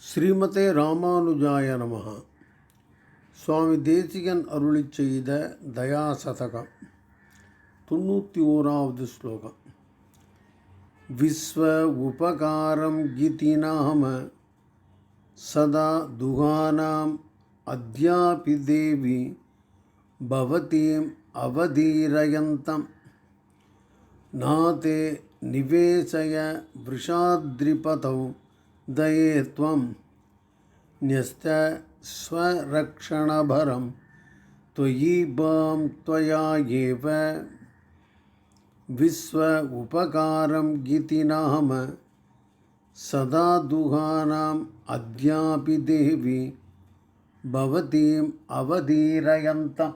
ஸ்ரீமதே ராமானுஜாய நமகா சுவாமி தேசிகன் அருளி செய்த தயாசதகம். தொண்ணூற்றி ஓராவது ஸ்லோகம். விஸ்வ உபகாரம் கீதி நாம. சதா துகானாம் அத்தியாபி தேவி. பவதீம் அவதீரயந்தம். நாதே நிவேசய விஷாத்ரிபதௌ. दये त्वं न्यस्त स्वरक्षणभरं त्वयि एव विश्व उपकारं गीति नाम सदा दुहानाम् अद्यापि देवी भवतीम् अवधीरयन्तम्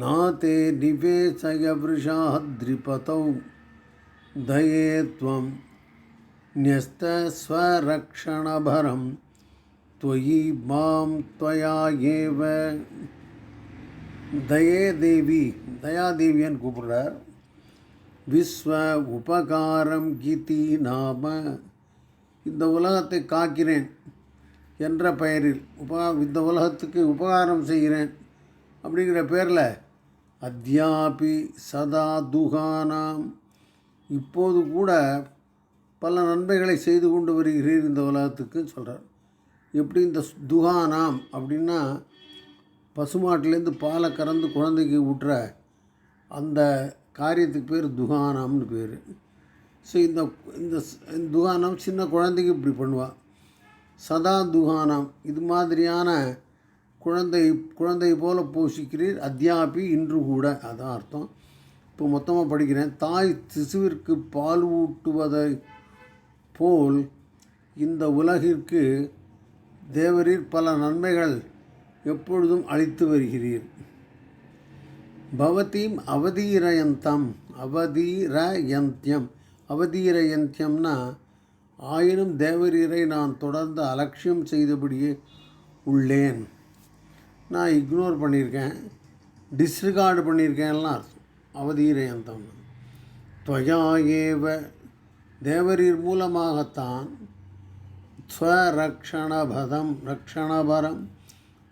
नाते निवेशय वृषाद्रिपतौ दये त्वं न्यस्तस्वरक्षणभरं त्वयि मां त्वया एव தயே தேவி தயாதேவியன்னு கூப்பிடுறார் விஸ்வ உபகாரம் கீதி நாம இந்த உலகத்தை காக்கிறேன் என்ற பெயரில் உபா இந்த உலகத்துக்கு உபகாரம் செய்கிறேன் அப்படிங்கிற பேரில் அத்யாபி சதா துகானாம் இப்போது கூட பல நன்மைகளை செய்து கொண்டு வருகிறீர் இந்த உலகத்துக்கு சொல்கிறார் எப்படி இந்த துகானாம் அப்படின்னா பசுமாட்டிலேருந்து பாலை கறந்து குழந்தைக்கு ஊட்டுற அந்த காரியத்துக்கு பேர் துகானாம்னு பேர். ஸோ இந்த இந்த ஸ்- துகானம் சின்ன குழந்தைக்கு இப்படி பண்ணுவாள் சதா துகானம் இது மாதிரியான குழந்தை குழந்தை போல போஷிக்கிறீர் அத்தியாபி இன்று கூட அதான் அர்த்தம். இப்போ மொத்தமாக படிக்கிறேன். தாய் சிசுவிற்கு பால் ஊட்டுவதை போல் இந்த உலகிற்கு தேவரீர் பல நன்மைகள் எப்பொழுதும் அளித்து வருகிறீர். பவதீம் அவதீரயந்தம் அவதீரயந்தியம் அவதீரயந்தியம்னா ஆயினும் தேவரீரை நான் தொடர்ந்து அலட்சியம் செய்தபடியே உள்ளேன். நான் இக்னோர் பண்ணியிருக்கேன் டிஸ்ரிகார்டு பண்ணியிருக்கேன்லாம் அர்த்தம். அவதீரயந்தம் துவயா ஏவ தேவரீர் மூலமாகத்தான் ஸ்வரக்ஷணபதம் ரக்ஷணபரம்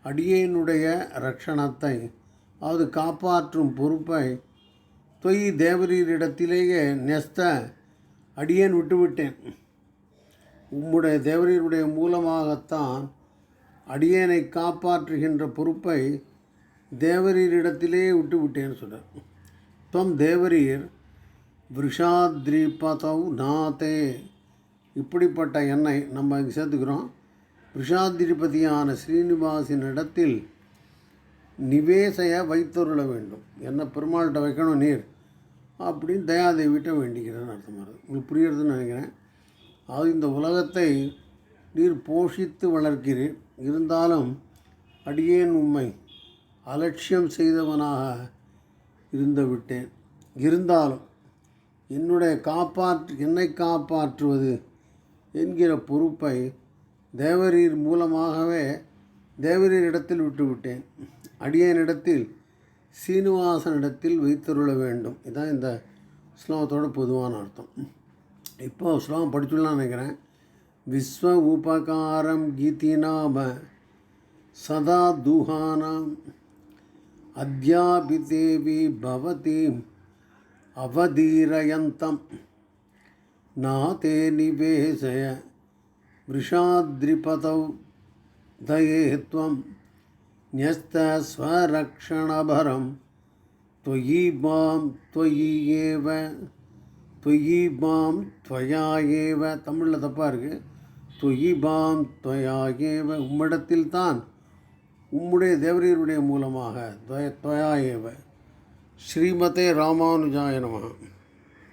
அடியேனுடைய ரக்ஷணத்தை அது காப்பாற்றும் பொறுப்பை தொய் தேவரீரிடத்திலேயே நெஸ்த அடியேன் விட்டுவிட்டேன். உம்முடைய தேவரீருடைய மூலமாகத்தான் அடியேனை காப்பாற்றுகின்ற பொறுப்பை தேவரீரிடத்திலே விட்டுவிட்டேன்னு சொல்கிறார் துவம் தேவரீர் விஷாத்ரிபதௌ நாதே இப்படிப்பட்ட எண்ணெய் நம்ம இங்கே சேர்த்துக்கிறோம். விஷாதிரிபதியான ஸ்ரீனிவாசின் இடத்தில் நிவேசைய வைத்தொருள வேண்டும். என்ன பெருமாள்கிட்ட வைக்கணும் நீர்? அப்படின்னு தயாதேவிட்ட வேண்டிக்கிறேன்னு அர்த்தமாக இருக்குது உங்களுக்கு புரியறதுன்னு நினைக்கிறேன். அது இந்த உலகத்தை நீர் போஷித்து வளர்க்கிறீர். இருந்தாலும் அடியேன் உம்மை அலட்சியம் செய்தவனாக இருந்து விட்டேன் இருந்தாலும் என்னுடைய காப்பாற்று என்னை காப்பாற்றுவது என்கிற பொறுப்பை தேவரீர் மூலமாகவே தேவரீரிடத்தில் விட்டுவிட்டேன். அடியனிடத்தில் சீனிவாசனிடத்தில் வைத்தருள வேண்டும். இதான் இந்த ஸ்லோகத்தோட பொதுவான அர்த்தம். இப்போ ஸ்லோகம் படிச்சுடலாம் நினைக்கிறேன். விஸ்வ உபகாரம் கீதி நாம சதா துஹானாம். அத்யாபி தேவி பவதீம். அவதீரயந்தம் நாதே நிவேசய वृषाद्रिपतौ दये त्वं न्यस्तस्वरक्षणभरं त्वयि मां त्वयि एव त्वयि मां त्वया एव தமிழில் தப்பாக இருக்குது त्वयि மாம் त्वया ஏவ உம்மிடத்தில் தான் உம்முடைய தேவரீருடைய மூலமாக துவய- துவயா ஏவ ஸ்ரீமதே ராமானுஜாய நமः